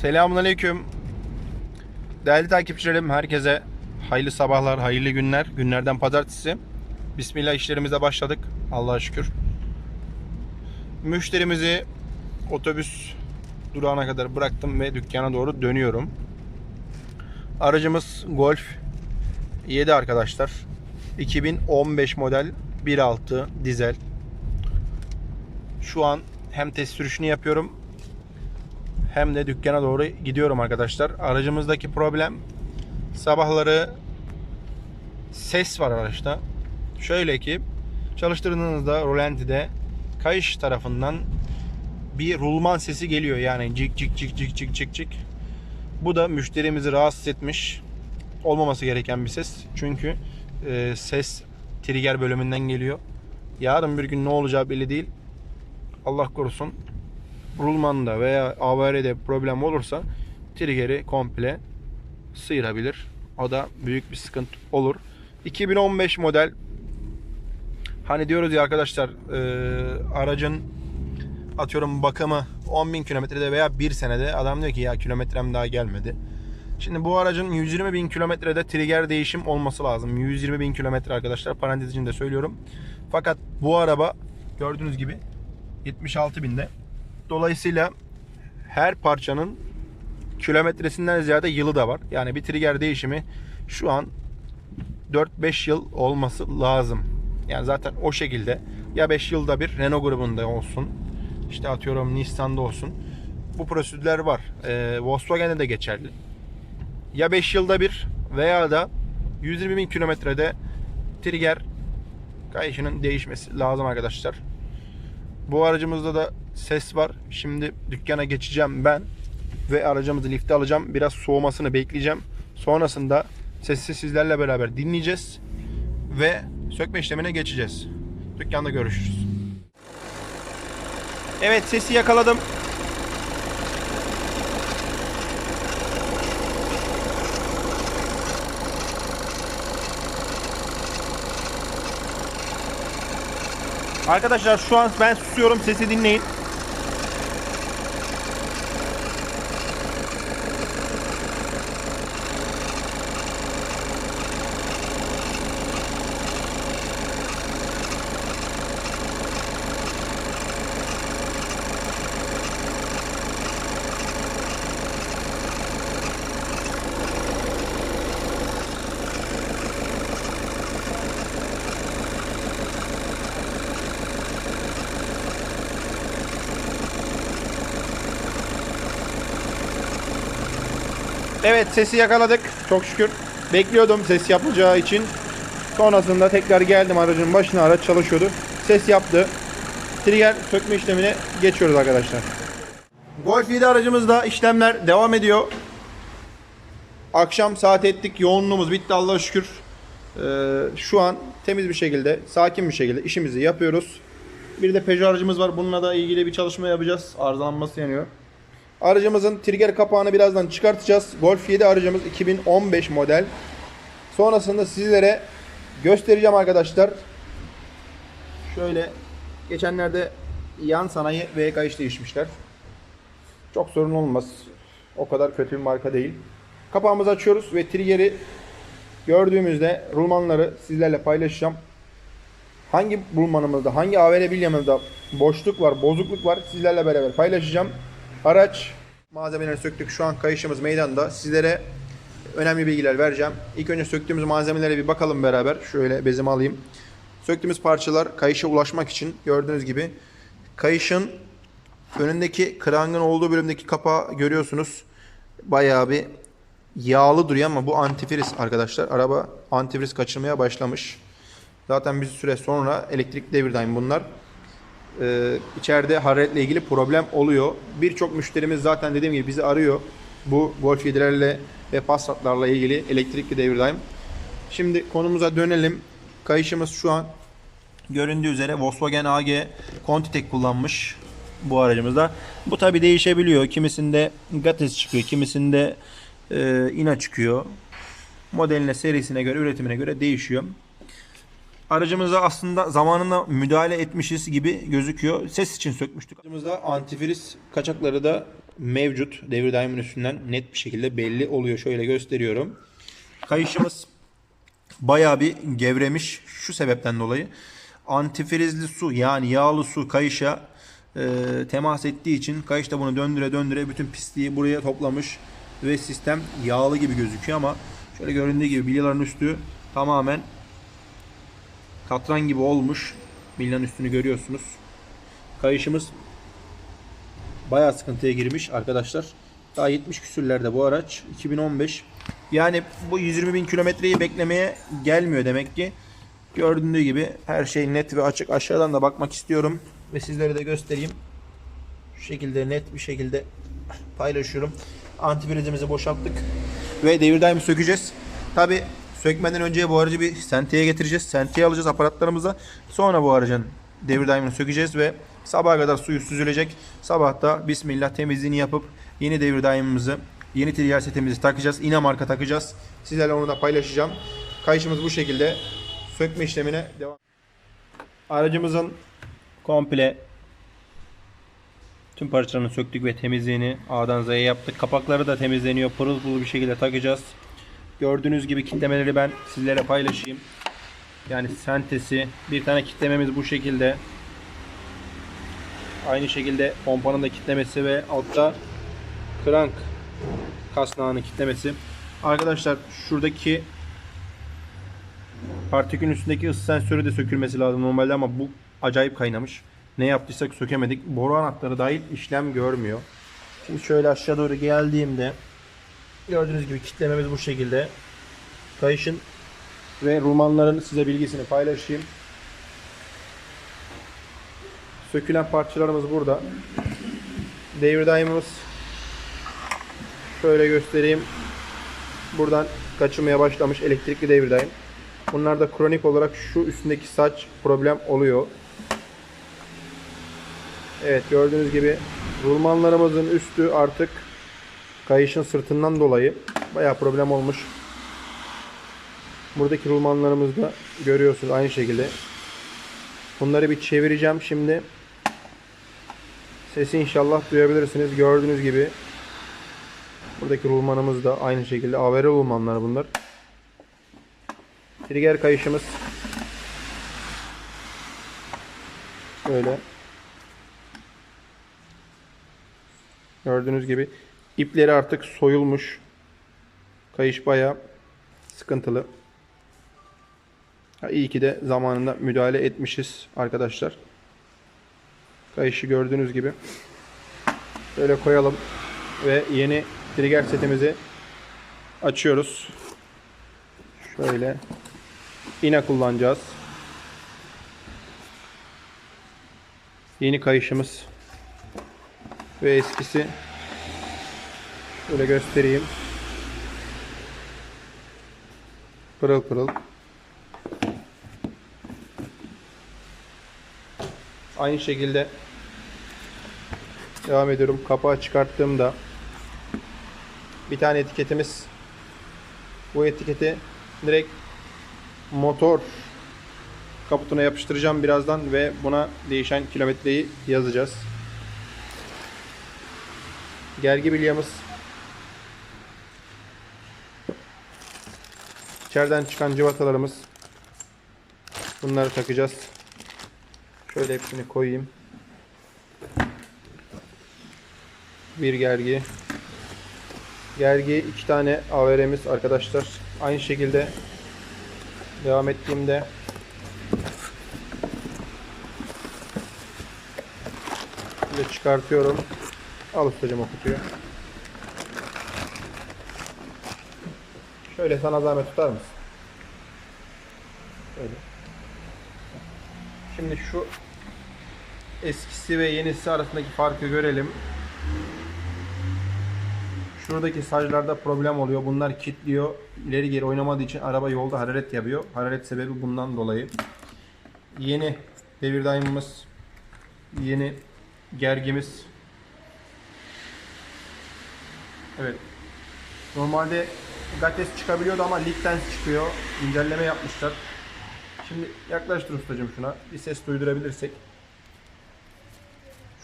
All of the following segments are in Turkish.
Selamünaleyküm. Değerli takipçilerim, herkese hayırlı sabahlar, hayırlı günler. Günlerden pazartesi. Bismillah işlerimize başladık. Allah'a şükür. Müşterimizi otobüs durağına kadar bıraktım ve dükkana doğru dönüyorum. Aracımız Golf 7 arkadaşlar. 2015 model 1.6 dizel. Şu an hem test sürüşünü yapıyorum hem de dükkana doğru gidiyorum arkadaşlar. Aracımızdaki problem sabahları ses var araçta. Şöyle ki çalıştırdığınızda rolantide kayış tarafından bir rulman sesi geliyor. Yani cik cik cik cik cik cik cik. Bu da müşterimizi rahatsız etmiş. Olmaması gereken bir ses. Çünkü e, ses trigger bölümünden geliyor. Yarın bir gün ne olacağı belli değil. Allah korusun rulmanda veya AVR'de problem olursa trigger'i komple sıyırabilir. O da büyük bir sıkıntı olur. 2015 model hani diyoruz ya arkadaşlar e, aracın atıyorum bakımı 10.000 kilometrede veya 1 senede adam diyor ki ya kilometrem daha gelmedi. Şimdi bu aracın 120 bin kilometrede trigger değişim olması lazım. 120 bin kilometre arkadaşlar parantez içinde söylüyorum. Fakat bu araba gördüğünüz gibi 76 binde. Dolayısıyla her parçanın kilometresinden ziyade yılı da var. Yani bir trigger değişimi şu an 4-5 yıl olması lazım. Yani zaten o şekilde ya 5 yılda bir Renault grubunda olsun. işte atıyorum Nissan'da olsun. Bu prosedürler var. Ee, Volkswagen'de de geçerli. Ya 5 yılda bir veya da 120 bin kilometrede trigger kayışının değişmesi lazım arkadaşlar. Bu aracımızda da ses var. Şimdi dükkana geçeceğim ben ve aracımızı lifte alacağım. Biraz soğumasını bekleyeceğim. Sonrasında sesi sizlerle beraber dinleyeceğiz ve sökme işlemine geçeceğiz. Dükkanda görüşürüz. Evet sesi yakaladım. Arkadaşlar şu an ben susuyorum sesi dinleyin. Evet sesi yakaladık. Çok şükür. Bekliyordum ses yapacağı için. Sonrasında tekrar geldim aracın başına. Araç çalışıyordu. Ses yaptı. Trigger sökme işlemine geçiyoruz arkadaşlar. Golf 7 aracımızda işlemler devam ediyor. Akşam saat ettik. Yoğunluğumuz bitti Allah'a şükür. Ee, şu an temiz bir şekilde, sakin bir şekilde işimizi yapıyoruz. Bir de Peugeot aracımız var. Bununla da ilgili bir çalışma yapacağız. Arızalanması yanıyor. Aracımızın trigger kapağını birazdan çıkartacağız. Golf 7 aracımız 2015 model. Sonrasında sizlere göstereceğim arkadaşlar. Şöyle geçenlerde yan sanayi V kayış değişmişler. Çok sorun olmaz. O kadar kötü bir marka değil. Kapağımızı açıyoruz ve trigger'i gördüğümüzde rulmanları sizlerle paylaşacağım. Hangi rulmanımızda, hangi AVR bilyamızda boşluk var, bozukluk var sizlerle beraber paylaşacağım. Araç malzemeleri söktük. Şu an kayışımız meydanda. Sizlere önemli bilgiler vereceğim. İlk önce söktüğümüz malzemelere bir bakalım beraber. Şöyle bezimi alayım. Söktüğümüz parçalar kayışa ulaşmak için gördüğünüz gibi kayışın önündeki krangın olduğu bölümdeki kapağı görüyorsunuz. Bayağı bir yağlı duruyor ama bu antifriz arkadaşlar. Araba antifriz kaçırmaya başlamış. Zaten bir süre sonra elektrik devirdayım bunlar. Ee, içeride hararetle ilgili problem oluyor. Birçok müşterimiz zaten dediğim gibi bizi arıyor. Bu Golf 7'lerle ve Passat'larla ilgili elektrikli devirdayım. Şimdi konumuza dönelim. Kayışımız şu an göründüğü üzere Volkswagen AG Contitec kullanmış bu aracımızda. Bu tabi değişebiliyor. Kimisinde Gates çıkıyor, kimisinde e, Ina çıkıyor. Modeline, serisine göre, üretimine göre değişiyor. Aracımıza aslında zamanında müdahale etmişiz gibi gözüküyor. Ses için sökmüştük. Aracımızda antifriz kaçakları da mevcut. Devir daimin üstünden net bir şekilde belli oluyor. Şöyle gösteriyorum. Kayışımız bayağı bir gevremiş şu sebepten dolayı. Antifrizli su yani yağlı su kayışa e, temas ettiği için kayış da bunu döndüre döndüre bütün pisliği buraya toplamış ve sistem yağlı gibi gözüküyor ama şöyle göründüğü gibi bilyaların üstü tamamen katran gibi olmuş. Bilyanın üstünü görüyorsunuz. Kayışımız bayağı sıkıntıya girmiş arkadaşlar. Daha 70 küsürlerde bu araç. 2015. Yani bu 120 bin kilometreyi beklemeye gelmiyor demek ki. Gördüğünüz gibi her şey net ve açık. Aşağıdan da bakmak istiyorum. Ve sizlere de göstereyim. Şu şekilde net bir şekilde paylaşıyorum. Antifrizimizi boşalttık. Ve devir daimi sökeceğiz. Tabi sökmeden önce bu aracı bir senteye getireceğiz. Senteye alacağız aparatlarımıza. Sonra bu aracın devir daimini sökeceğiz ve sabaha kadar suyu süzülecek. Sabah da bismillah temizliğini yapıp yeni devir daimimizi, yeni triyal setimizi takacağız. İna marka takacağız. Sizlerle onu da paylaşacağım. Kayışımız bu şekilde. Sökme işlemine devam. Aracımızın komple tüm parçalarını söktük ve temizliğini A'dan Z'ye yaptık. Kapakları da temizleniyor. Pırıl pırıl bir şekilde takacağız. Gördüğünüz gibi kitlemeleri ben sizlere paylaşayım. Yani sentesi. Bir tane kitlememiz bu şekilde. Aynı şekilde pompanın da kitlemesi ve altta krank kasnağının kitlemesi. Arkadaşlar şuradaki partikülün üstündeki ısı sensörü de sökülmesi lazım normalde ama bu acayip kaynamış. Ne yaptıysak sökemedik. Boru anahtarı dahil işlem görmüyor. Şimdi şöyle aşağı doğru geldiğimde gördüğünüz gibi kitlememiz bu şekilde. Kayışın ve rulmanların size bilgisini paylaşayım. Sökülen parçalarımız burada. Devir daimimiz şöyle göstereyim. Buradan kaçırmaya başlamış elektrikli devir daim. Bunlar da kronik olarak şu üstündeki saç problem oluyor. Evet gördüğünüz gibi rulmanlarımızın üstü artık kayışın sırtından dolayı bayağı problem olmuş. Buradaki rulmanlarımızı da görüyorsunuz aynı şekilde. Bunları bir çevireceğim şimdi. Sesi inşallah duyabilirsiniz. Gördüğünüz gibi buradaki rulmanımız da aynı şekilde AVR rulmanlar bunlar. Trigger kayışımız böyle gördüğünüz gibi ipleri artık soyulmuş. Kayış bayağı sıkıntılı. Ha, iyi ki de zamanında müdahale etmişiz arkadaşlar. Kayışı gördüğünüz gibi. Böyle koyalım. Ve yeni trigger setimizi açıyoruz. Şöyle. İğne kullanacağız. Yeni kayışımız. Ve eskisi. Şöyle göstereyim. Pırıl pırıl. Aynı şekilde devam ediyorum. Kapağı çıkarttığımda bir tane etiketimiz bu etiketi direkt motor kaputuna yapıştıracağım birazdan ve buna değişen kilometreyi yazacağız. Gergi bilyamız içeriden çıkan cıvatalarımız bunları takacağız. Şöyle hepsini koyayım. Bir gergi. Gergi iki tane AVR'miz arkadaşlar. Aynı şekilde devam ettiğimde Şöyle çıkartıyorum. Al ustacım o. Şöyle sana zahmet tutar mısın? Şöyle. Şimdi şu eskisi ve yenisi arasındaki farkı görelim. Şuradaki saclarda problem oluyor. Bunlar kilitliyor. İleri geri oynamadığı için araba yolda hararet yapıyor. Hararet sebebi bundan dolayı. Yeni devir daimimiz, yeni gergimiz. Evet. Normalde Gates çıkabiliyordu ama Lichtens çıkıyor. İncelleme yapmışlar. Şimdi yaklaştır ustacığım şuna. Bir ses duydurabilirsek.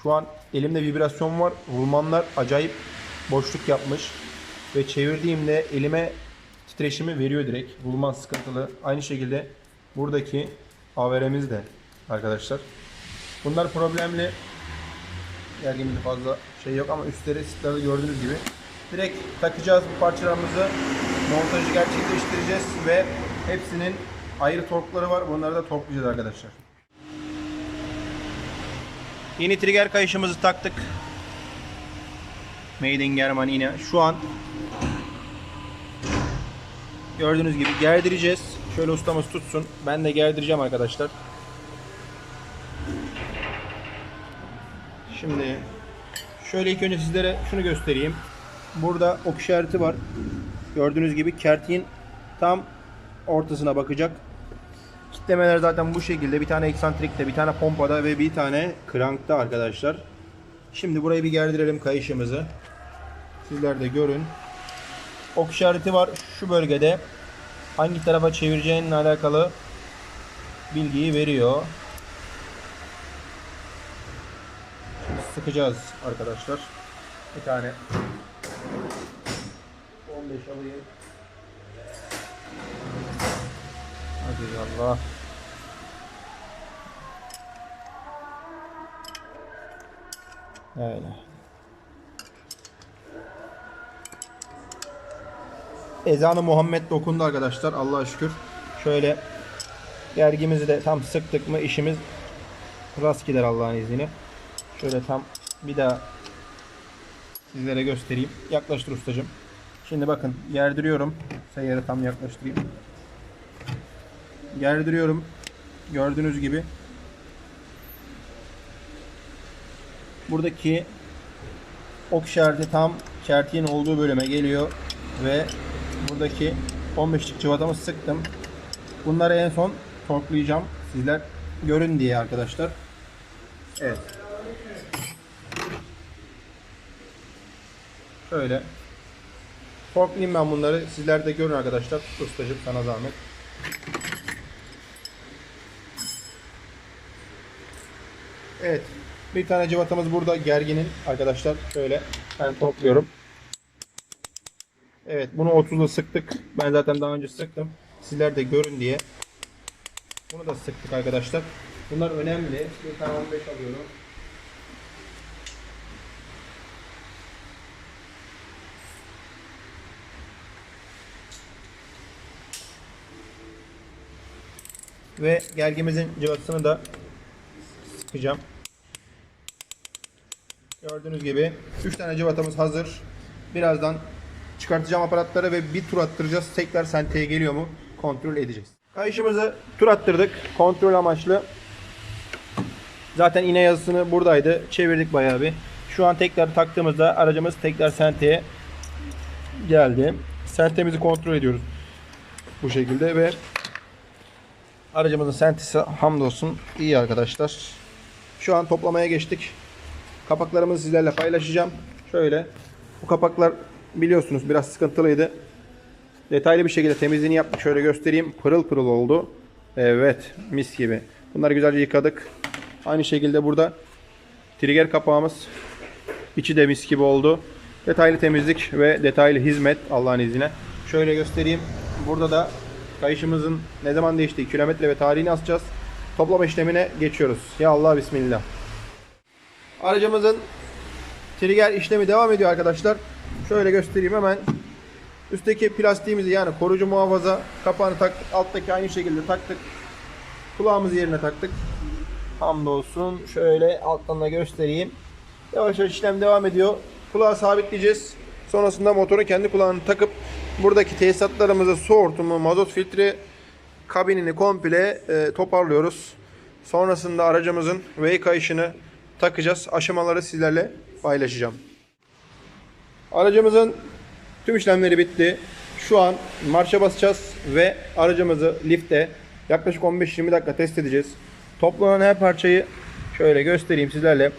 Şu an elimde vibrasyon var. Rulmanlar acayip boşluk yapmış. Ve çevirdiğimde elime titreşimi veriyor direkt. Rulman sıkıntılı. Aynı şekilde buradaki AVR'miz de arkadaşlar. Bunlar problemli. Gergimizde fazla şey yok ama üstleri sitleri gördüğünüz gibi. Direkt takacağız bu parçalarımızı. Montajı gerçekleştireceğiz ve hepsinin ayrı torkları var. Bunları da torklayacağız arkadaşlar. Yeni trigger kayışımızı taktık. Made in Germany yine. Şu an gördüğünüz gibi gerdireceğiz. Şöyle ustamız tutsun. Ben de gerdireceğim arkadaşlar. Şimdi şöyle ilk önce sizlere şunu göstereyim. Burada ok işareti var. Gördüğünüz gibi kertiğin tam ortasına bakacak. Kitlemeler zaten bu şekilde. Bir tane eksantrikte, bir tane pompada ve bir tane krankta arkadaşlar. Şimdi burayı bir gerdirelim kayışımızı. Sizler de görün. Ok işareti var şu bölgede. Hangi tarafa çevireceğinle alakalı bilgiyi veriyor. Şimdi sıkacağız arkadaşlar. Bir tane 15 alayım. Hadi Allah. Öyle. Ezanı Muhammed dokundu arkadaşlar. Allah'a şükür. Şöyle gergimizi de tam sıktık mı işimiz rast gider Allah'ın izniyle. Şöyle tam bir daha sizlere göstereyim. Yaklaştır ustacığım. Şimdi bakın gerdiriyorum. Seyyarı tam yaklaştırayım. Gerdiriyorum. Gördüğünüz gibi. Buradaki ok işareti tam kertiğin olduğu bölüme geliyor ve buradaki 15'lik cıvatamı sıktım. Bunları en son torklayacağım. Sizler görün diye arkadaşlar. Evet. Şöyle. Torklayayım ben bunları. Sizler de görün arkadaşlar. Ustacığım sana zahmet. Evet. Bir tane cıvatamız burada gerginin arkadaşlar. Şöyle ben topluyorum. Evet bunu 30'la sıktık. Ben zaten daha önce sıktım. Sizler de görün diye. Bunu da sıktık arkadaşlar. Bunlar önemli. Bir tane 15 alıyorum. Ve gergimizin cıvatasını da sıkacağım. Gördüğünüz gibi 3 tane cıvatamız hazır. Birazdan çıkartacağım aparatları ve bir tur attıracağız. Tekrar senteye geliyor mu kontrol edeceğiz. Kayışımızı tur attırdık. Kontrol amaçlı. Zaten iğne yazısını buradaydı. Çevirdik bayağı bir. Şu an tekrar taktığımızda aracımız tekrar senteye geldi. Sentemizi kontrol ediyoruz. Bu şekilde ve aracımızın sentisi hamdolsun iyi arkadaşlar. Şu an toplamaya geçtik. Kapaklarımızı sizlerle paylaşacağım. Şöyle. Bu kapaklar biliyorsunuz biraz sıkıntılıydı. Detaylı bir şekilde temizliğini yaptık. Şöyle göstereyim. Pırıl pırıl oldu. Evet. Mis gibi. Bunları güzelce yıkadık. Aynı şekilde burada trigger kapağımız. içi de mis gibi oldu. Detaylı temizlik ve detaylı hizmet Allah'ın izniyle. Şöyle göstereyim. Burada da kayışımızın ne zaman değiştiği kilometre ve tarihini asacağız. Toplama işlemine geçiyoruz. Ya Allah bismillah. Aracımızın trigger işlemi devam ediyor arkadaşlar. Şöyle göstereyim hemen. Üstteki plastiğimizi yani koruyucu muhafaza kapağını taktık. Alttaki aynı şekilde taktık. Kulağımızı yerine taktık. Hamdolsun. Şöyle alttan da göstereyim. Yavaş yavaş işlem devam ediyor. Kulağı sabitleyeceğiz. Sonrasında motorun kendi kulağını takıp buradaki tesisatlarımızı su hortumu, mazot filtre kabinini komple e, toparlıyoruz. Sonrasında aracımızın V kayışını takacağız. Aşamaları sizlerle paylaşacağım. Aracımızın tüm işlemleri bitti. Şu an marşa basacağız ve aracımızı lifte yaklaşık 15-20 dakika test edeceğiz. Toplanan her parçayı şöyle göstereyim sizlerle.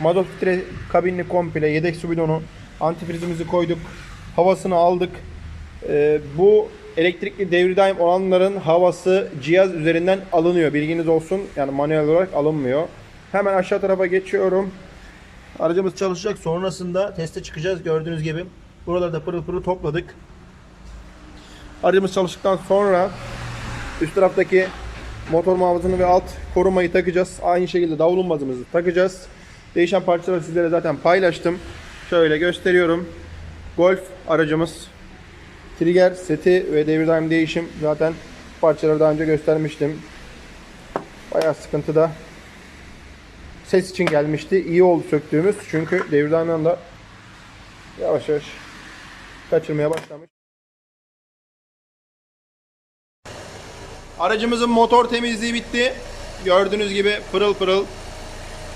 Mazot filtre kabinini komple, yedek su bidonu, antifrizimizi koyduk. Havasını aldık. Ee, bu elektrikli devri daim olanların havası cihaz üzerinden alınıyor. Bilginiz olsun. Yani manuel olarak alınmıyor. Hemen aşağı tarafa geçiyorum. Aracımız çalışacak. Sonrasında teste çıkacağız. Gördüğünüz gibi. Buralarda pırıl pırıl topladık. Aracımız çalıştıktan sonra üst taraftaki motor muhafızını ve alt korumayı takacağız. Aynı şekilde davlumbazımızı takacağız. Değişen parçaları sizlere zaten paylaştım. Şöyle gösteriyorum. Golf aracımız. Trigger seti ve devir daim değişim. Zaten parçaları daha önce göstermiştim. Bayağı sıkıntıda. Ses için gelmişti. İyi oldu söktüğümüz. Çünkü devir daimden de yavaş yavaş kaçırmaya başlamış. Aracımızın motor temizliği bitti. Gördüğünüz gibi pırıl pırıl.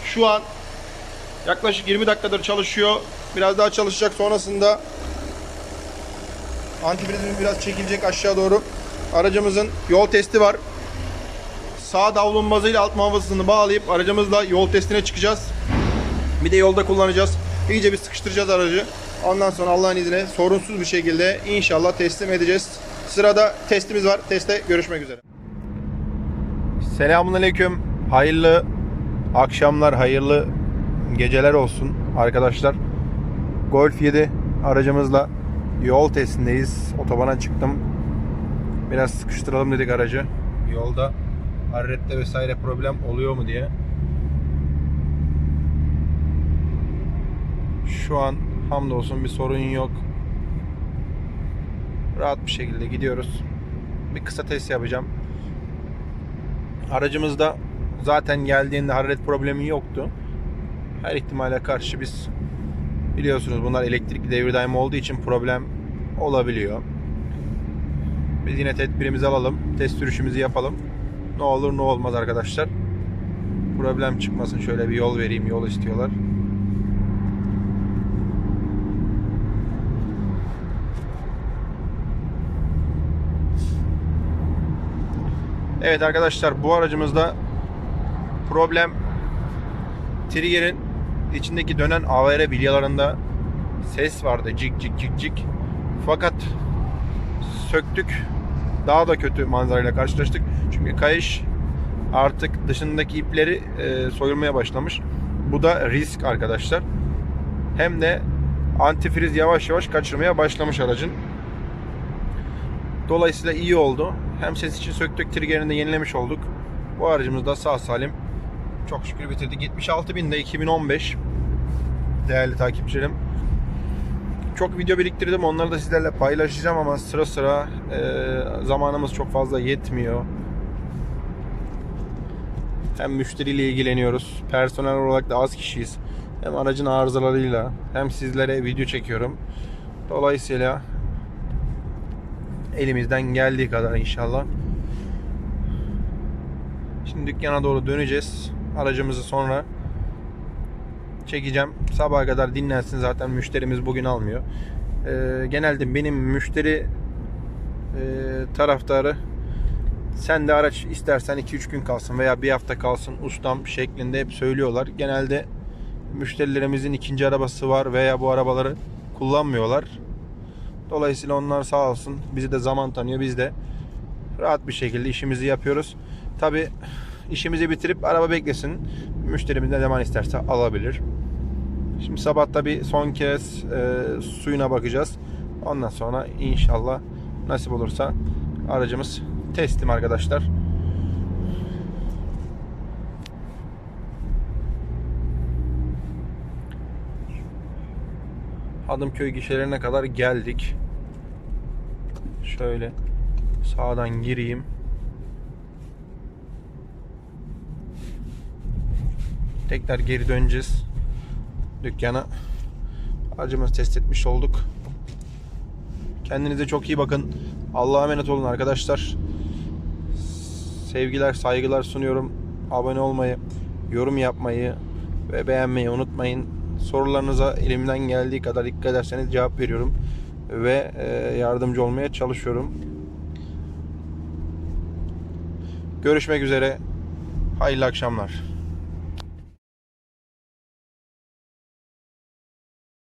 Şu an yaklaşık 20 dakikadır çalışıyor. Biraz daha çalışacak sonrasında antifrizimiz biraz çekilecek aşağı doğru. Aracımızın yol testi var. Sağ davlumbazıyla alt muhafızasını bağlayıp aracımızla yol testine çıkacağız. Bir de yolda kullanacağız. İyice bir sıkıştıracağız aracı. Ondan sonra Allah'ın izniyle sorunsuz bir şekilde inşallah teslim edeceğiz. Sırada testimiz var. Teste görüşmek üzere. Selamun Aleyküm. Hayırlı akşamlar, hayırlı geceler olsun arkadaşlar. Golf 7 aracımızla yol testindeyiz. Otobana çıktım. Biraz sıkıştıralım dedik aracı. Yolda harrette vesaire problem oluyor mu diye. Şu an hamdolsun bir sorun yok. Rahat bir şekilde gidiyoruz. Bir kısa test yapacağım. Aracımızda zaten geldiğinde hararet problemi yoktu. Her ihtimale karşı biz biliyorsunuz bunlar elektrikli devir daimi olduğu için problem olabiliyor. Biz yine tedbirimizi alalım. Test sürüşümüzü yapalım. Ne olur ne olmaz arkadaşlar. Problem çıkmasın. Şöyle bir yol vereyim. Yol istiyorlar. Evet arkadaşlar bu aracımızda problem trigger'in içindeki dönen AVR bilyalarında ses vardı cik cik cik cik. Fakat söktük. Daha da kötü manzarayla karşılaştık. Çünkü kayış artık dışındaki ipleri e, soyulmaya başlamış. Bu da risk arkadaşlar. Hem de antifriz yavaş yavaş kaçırmaya başlamış aracın. Dolayısıyla iyi oldu. Hem ses için söktük, triggerini de yenilemiş olduk. Bu aracımız da sağ salim. Çok şükür bitirdik. 76 binde 2015 değerli takipçilerim. Çok video biriktirdim. Onları da sizlerle paylaşacağım ama sıra sıra e, zamanımız çok fazla yetmiyor. Hem müşteriyle ilgileniyoruz. Personel olarak da az kişiyiz. Hem aracın arızalarıyla hem sizlere video çekiyorum. Dolayısıyla elimizden geldiği kadar inşallah. Şimdi dükkana doğru döneceğiz. Aracımızı sonra çekeceğim. Sabaha kadar dinlensin zaten müşterimiz bugün almıyor. Ee, genelde benim müşteri e, taraftarı sen de araç istersen 2-3 gün kalsın veya bir hafta kalsın ustam şeklinde hep söylüyorlar. Genelde müşterilerimizin ikinci arabası var veya bu arabaları kullanmıyorlar. Dolayısıyla onlar sağ olsun bizi de zaman tanıyor. Biz de rahat bir şekilde işimizi yapıyoruz. Tabi işimizi bitirip araba beklesin. Müşterimiz ne zaman isterse alabilir. Şimdi sabah tabi son kez e, suyuna bakacağız. Ondan sonra inşallah nasip olursa aracımız teslim arkadaşlar. Hadımköy gişelerine kadar geldik. Şöyle sağdan gireyim. Tekrar geri döneceğiz. Dükkana. Aracımızı test etmiş olduk. Kendinize çok iyi bakın. Allah'a emanet olun arkadaşlar. Sevgiler, saygılar sunuyorum. Abone olmayı, yorum yapmayı ve beğenmeyi unutmayın. Sorularınıza elimden geldiği kadar dikkat ederseniz cevap veriyorum ve e, yardımcı olmaya çalışıyorum. Görüşmek üzere. Hayırlı akşamlar.